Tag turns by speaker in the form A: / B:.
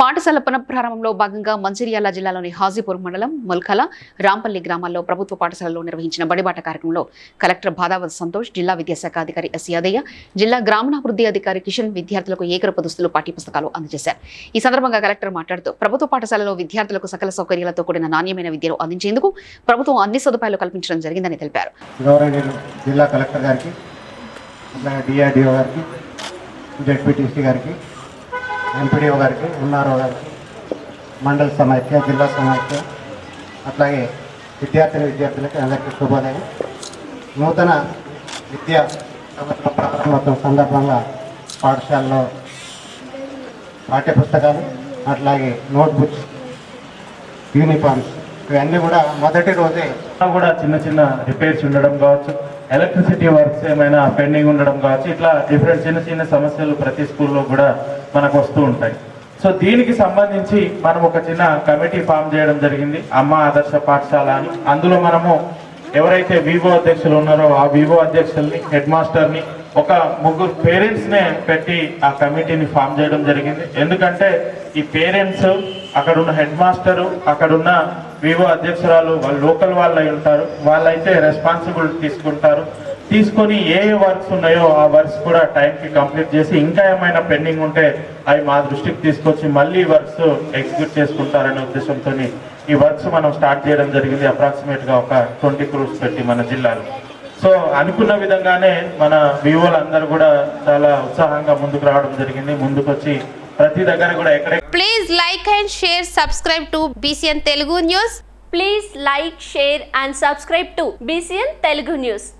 A: పాఠశాల పునఃప్రారంభంలో భాగంగా మంచిర్యాల జిల్లాలోని హాజీపూర్ మండలం ముల్కల రాంపల్లి గ్రామాల్లో ప్రభుత్వ పాఠశాలలో నిర్వహించిన బడిబాట కార్యక్రమంలో కలెక్టర్ బాదావత్ సంతోష్ జిల్లా విద్యాశాఖ అధికారి ఎస్ యాదయ్య జిల్లా గ్రామీణాభివృద్ధి అధికారి కిషన్ విద్యార్థులకు ఏకరూప దుస్తులు పాఠ్యపుస్తకాలు అందజేశారు. ఈ సందర్భంగా కలెక్టర్ మాట్లాడుతూ ప్రభుత్వ పాఠశాలలో విద్యార్థులకు సకల సౌకర్యాలతో కూడిన నాణ్యమైన విద్యను అందించేందుకు ప్రభుత్వం అన్ని సదుపాయాలు కల్పించడం జరిగిందని తెలిపారు.
B: జిల్లా కలెక్టర్ గారికి డిఆర్డిఓ గారికి గారికి ఎంపీడీఓ గారికి ఎంఆర్ఓ గారికి మండల సమైక్య జిల్లా సమైక్య అట్లాగే విద్యార్థిని విద్యార్థులకి అందరికీ శుభోదయం. నూతన విద్యా సంవత్సరం ప్రారంభోత్సవం సందర్భంగా పాఠశాలలో పాఠ్యపుస్తకాలు అట్లాగే నోట్బుక్స్ యూనిఫామ్స్ ఇవన్నీ కూడా మొదటి రోజే
C: కూడా చిన్న చిన్న రిపేర్స్ ఉండడం కావచ్చు. ఎలక్ట్రిసిటీ వర్క్స్ ఏమైనా పెండింగ్ ఉండడం కావచ్చు ఇట్లా డిఫరెంట్ చిన్న చిన్న సమస్యలు ప్రతి స్కూల్లో కూడా మనకు వస్తూ ఉంటాయి. సో దీనికి సంబంధించి మనం ఒక చిన్న కమిటీ ఫామ్ చేయడం జరిగింది అమ్మ ఆదర్శ పాఠశాల అని. అందులో మనము ఎవరైతే వివో అధ్యక్షులు ఉన్నారో ఆ వివో అధ్యక్షుల్ని హెడ్ మాస్టర్ని ఒక ముగ్గురు పేరెంట్స్నే పెట్టి ఆ కమిటీని ఫామ్ చేయడం జరిగింది. ఎందుకంటే ఈ పేరెంట్స్ అక్కడున్న హెడ్ మాస్టరు అక్కడున్న వివో అధ్యక్షురాలు వాళ్ళు లోకల్ వాళ్ళు అయి ఉంటారు. వాళ్ళైతే రెస్పాన్సిబిలిటీ తీసుకుంటారు. తీసుకొని ఏ ఏ వర్క్స్ ఉన్నాయో ఆ వర్క్స్ కూడా టైంకి కంప్లీట్ చేసి ఇంకా ఏమైనా పెండింగ్ ఉంటే అవి మా దృష్టికి తీసుకొచ్చి మళ్ళీ వర్క్స్ ఎగ్జిక్యూట్ చేసుకుంటారనే ఉద్దేశంతో ఈ వర్క్స్ మనం స్టార్ట్ చేయడం జరిగింది. అప్రాక్సిమేట్గా ఒక ట్వంటీ క్రూస్ పెట్టి మన జిల్లాలో. సో అనుకున్న విధంగానే మన వివోలు అందరూ కూడా చాలా ఉత్సాహంగా ముందుకు రావడం జరిగింది. ముందుకు వచ్చి ప్రతి దగ్గర కూడా ఎక్కడ
D: please like and share subscribe to BCN Telugu news
E: please like share and subscribe to BCN Telugu news